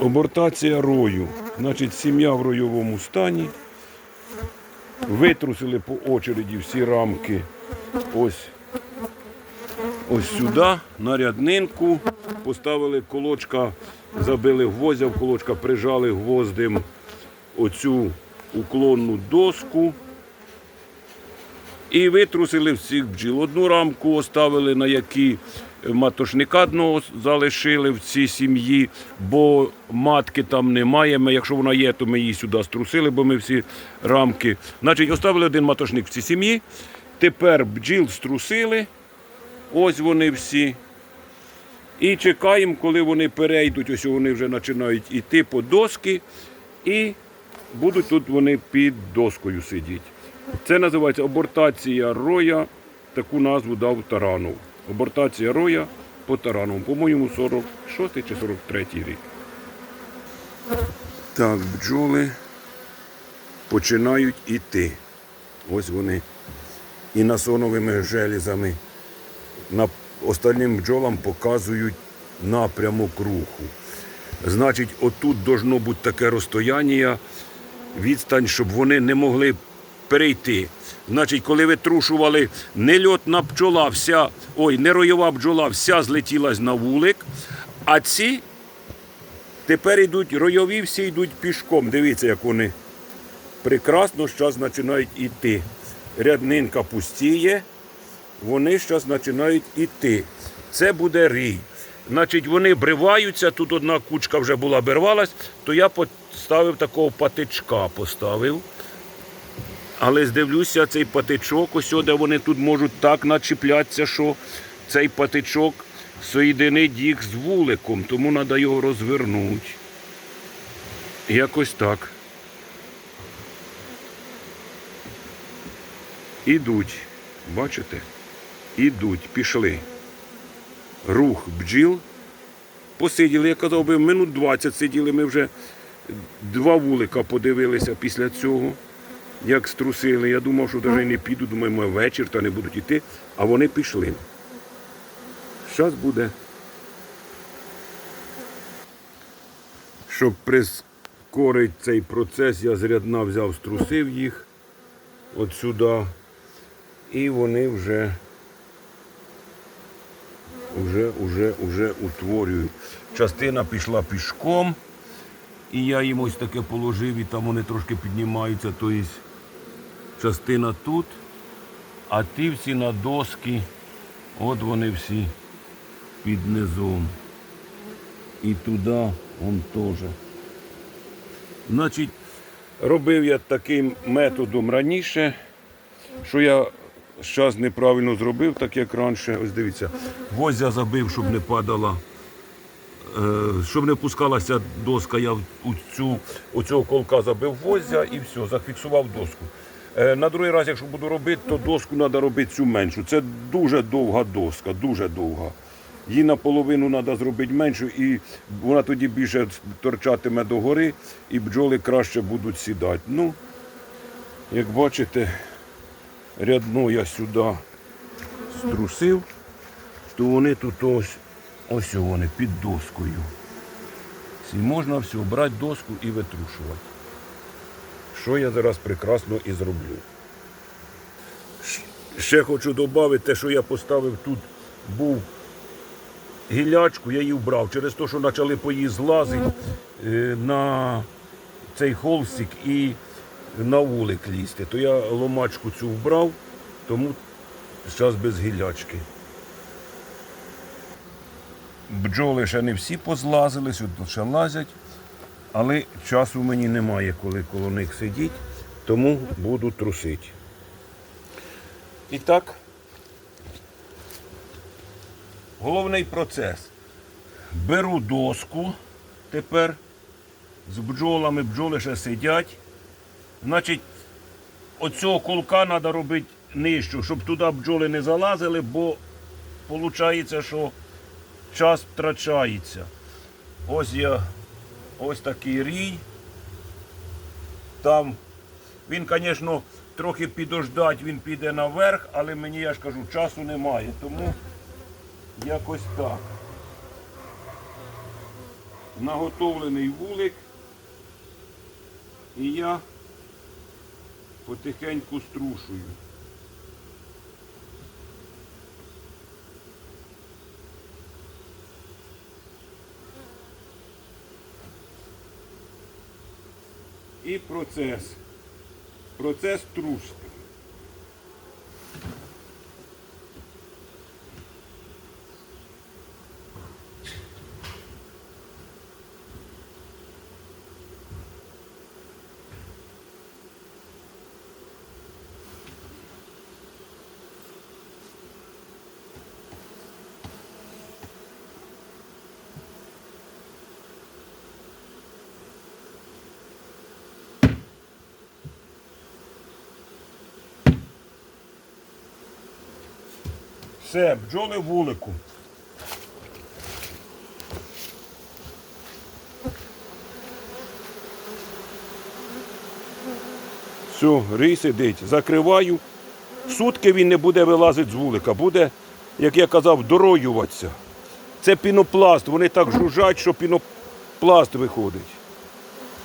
Обортація рою. Значить, сім'я в ройовому стані. Витрусили по очереді всі рамки. Ось, ось сюди, на ряднинку. Поставили колочка, забили гвоздя, в колочка прижали гвоздем оцю уклонну доску. І витрусили всіх бджіл. Одну рамку оставили, на якій матошника одного залишили в цій сім'ї, бо матки там немає. Ми, якщо вона є, то ми її сюди струсили, бо ми всі рамки. Значить, оставили один матошник в цій сім'ї. Тепер бджіл струсили. Ось вони всі. І чекаємо, коли вони перейдуть, ось вони вже починають іти по доски, і будуть тут вони під доскою сидіти. Це називається обортація роя. Таку назву дав Таранов. Обортація роя по Таранову. По-моєму, 46 чи 43 рік. Так, бджоли починають іти. Ось вони. І насоновими железами на остальним бджолам показують напрямок руху. Значить, отут должно бути таке розстояння, відстань, щоб вони не могли перейти. Значить, коли витрушували нельотна бджола, вся, ой, не роєва бджола, вся злетілась на вулик, а ці тепер йдуть ройові, всі йдуть пішком. Дивіться, як вони прекрасно зараз починають йти. Ряднинка пустіє, вони зараз починають йти. Це буде рій. Значить, вони бриваються, тут одна кучка вже була бирвалась, то я поставив такого патичка, поставив. Але здивлюся, цей патичок, ось де вони тут можуть так начіплятися, що цей патичок соєдинить їх з вуликом, тому треба його розвернути. Якось так. Ідуть, бачите? Ідуть, пішли. Рух бджіл. Посиділи, я казав би, минут 20 сиділи, ми вже два вулика подивилися після цього як струсили. Я думав, що навіть не піду, думаю, може, вечір та не будуть йти, а вони пішли. Зараз буде. Щоб прискорити цей процес, я зрядна взяв, струсив їх от сюди. І вони вже, вже, вже, вже утворюють. Частина пішла пішком. І я їм ось таке положив, і там вони трошки піднімаються, тобто частина тут, а ті всі на доски, от вони всі під низом. І туди он теж. Значить, робив я таким методом раніше, що я зараз неправильно зробив, так як раніше. Ось дивіться, гвоздя забив, щоб не падала щоб не пускалася доска, я у цю, колка забив гвоздя і все, зафіксував доску. Е, На другий раз, якщо буду робити, то доску треба робити цю меншу. Це дуже довга доска, дуже довга. Її наполовину треба зробити меншу, і вона тоді більше торчатиме догори, і бджоли краще будуть сідати. Ну, як бачите, рядно я сюди струсив, то вони тут ось Ось вони під доскою. І можна все, брати доску і витрушувати. Що я зараз прекрасно і зроблю. Ще хочу додати те, що я поставив тут, був гілячку, я її вбрав через те, що почали по її злазити е, на цей холстик і на вулик лізти. То я ломачку цю вбрав, тому зараз без гілячки. Бджоли ще не всі позлазили, сюди ще лазять, але часу мені немає, коли коло них сидіти, тому буду трусити. І так, головний процес. Беру доску тепер з бджолами, бджоли ще сидять. Значить, оцього колка треба робити нижчу, щоб туди бджоли не залазили, бо виходить, що час втрачається. Ось я ось такий рій. Там він, звісно, трохи підождать, він піде наверх, але мені, я ж кажу, часу немає. Тому якось так. наготовлений вулик. І я потихеньку струшую. І процес. Процес трушки. Все, бджоли вулику. Все, рій сидить. Закриваю. Сутки він не буде вилазити з вулика, буде, як я казав, дороюватися. Це пінопласт. Вони так жужжать, що пінопласт виходить.